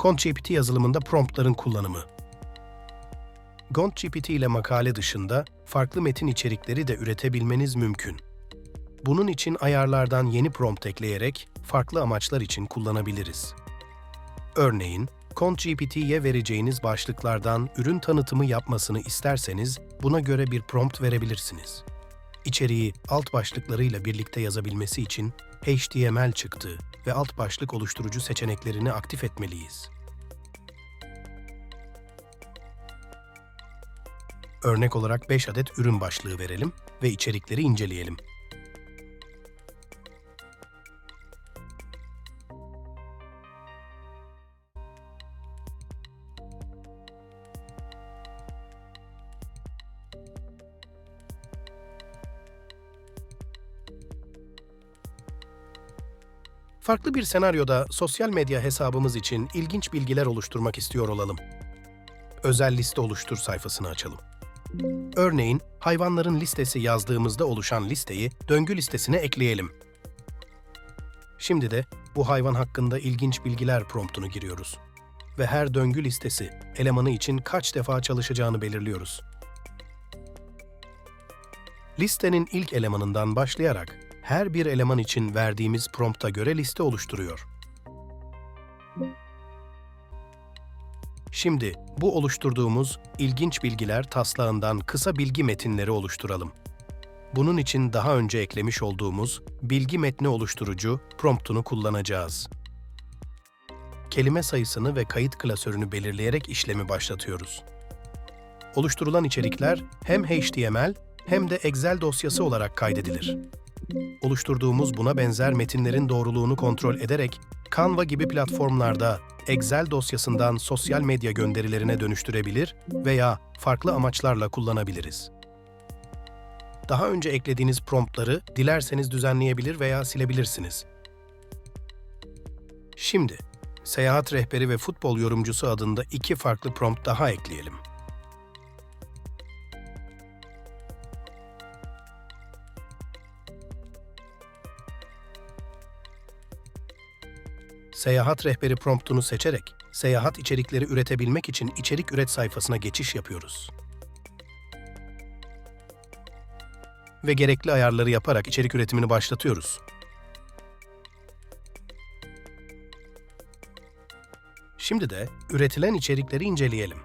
GontGPT yazılımında promptların kullanımı. GontGPT ile makale dışında farklı metin içerikleri de üretebilmeniz mümkün. Bunun için ayarlardan yeni prompt ekleyerek farklı amaçlar için kullanabiliriz. Örneğin, GontGPT'ye vereceğiniz başlıklardan ürün tanıtımı yapmasını isterseniz buna göre bir prompt verebilirsiniz. İçeriği alt başlıklarıyla birlikte yazabilmesi için HTML çıktı ve alt başlık oluşturucu seçeneklerini aktif etmeliyiz. Örnek olarak 5 adet ürün başlığı verelim ve içerikleri inceleyelim. Farklı bir senaryoda sosyal medya hesabımız için ilginç bilgiler oluşturmak istiyor olalım. Özel liste oluştur sayfasını açalım. Örneğin hayvanların listesi yazdığımızda oluşan listeyi döngü listesine ekleyelim. Şimdi de bu hayvan hakkında ilginç bilgiler promptunu giriyoruz. Ve her döngü listesi elemanı için kaç defa çalışacağını belirliyoruz. Listenin ilk elemanından başlayarak her bir eleman için verdiğimiz prompta göre liste oluşturuyor. Şimdi bu oluşturduğumuz ilginç bilgiler taslağından kısa bilgi metinleri oluşturalım. Bunun için daha önce eklemiş olduğumuz bilgi metni oluşturucu promptunu kullanacağız. Kelime sayısını ve kayıt klasörünü belirleyerek işlemi başlatıyoruz. Oluşturulan içerikler hem HTML hem de Excel dosyası olarak kaydedilir. Oluşturduğumuz buna benzer metinlerin doğruluğunu kontrol ederek Canva gibi platformlarda Excel dosyasından sosyal medya gönderilerine dönüştürebilir veya farklı amaçlarla kullanabiliriz. Daha önce eklediğiniz promptları dilerseniz düzenleyebilir veya silebilirsiniz. Şimdi, seyahat rehberi ve futbol yorumcusu adında iki farklı prompt daha ekleyelim. Seyahat rehberi promptunu seçerek seyahat içerikleri üretebilmek için içerik üret sayfasına geçiş yapıyoruz. Ve gerekli ayarları yaparak içerik üretimini başlatıyoruz. Şimdi de üretilen içerikleri inceleyelim.